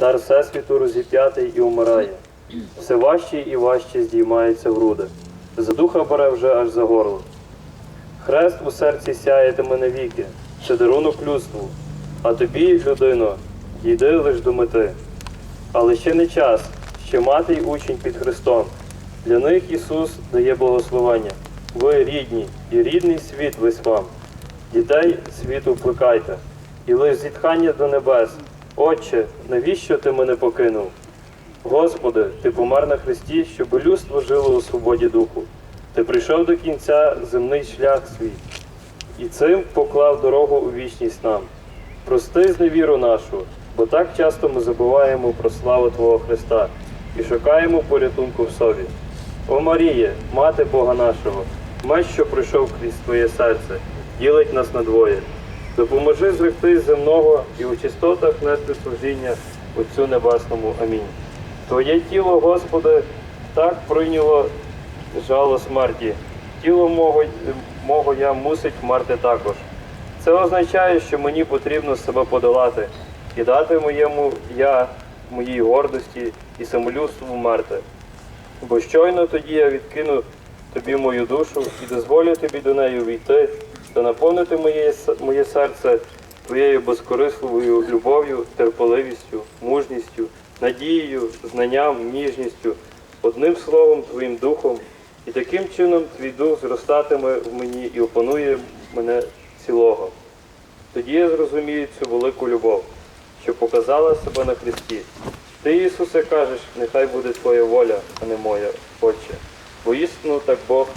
Цар Всесвіту розіп'ятий і умирає. Все важче і важче здіймається груди. За духа бере вже аж за горло. Хрест у серці сяєтиме навіки, це дарунок людству. А тобі, людино, йди лиш до мети. Але ще не час, ще мати й учень під Христом. Для них Ісус дає благословення. Ви рідні, і рідний світ весь вам. Дітей світу плекайте, і лиш зітхання до небес. Отче, навіщо ти мене покинув? Господи, ти помер на Христі, щоб людство жило у свободі духу. Ти прийшов до кінця земний шлях свій, і цим поклав дорогу у вічність нам. Прости зневіру нашу, бо так часто ми забуваємо про славу Твого Христа і шукаємо порятунку в собі. О Маріє, мати Бога нашого, меч, що прийшов крізь Твоє серце, ділить нас надвоє. Допоможи зректи земного і у чистотах нести служіння Отцю Небесному. Амінь. Твоє тіло, Господи, так прийняло жало смерті. Тіло мого, мого я мусить вмерти також. Це означає, що мені потрібно себе подолати і дати моєму я, моїй гордості і самолюбству вмерти. Бо щойно тоді я відкину тобі мою душу і дозволю тобі до неї увійти та наповнити моє, моє серце твоєю безкорисливою любов'ю, терпеливістю, мужністю, надією, знанням, ніжністю, одним словом твоїм духом, і таким чином твій дух зростатиме в мені і опанує мене цілого. Тоді я зрозумію цю велику любов, що показала себе на Христі. Ти, Ісусе, кажеш, нехай буде Твоя воля, а не моя, Отче. Бо істину так Бог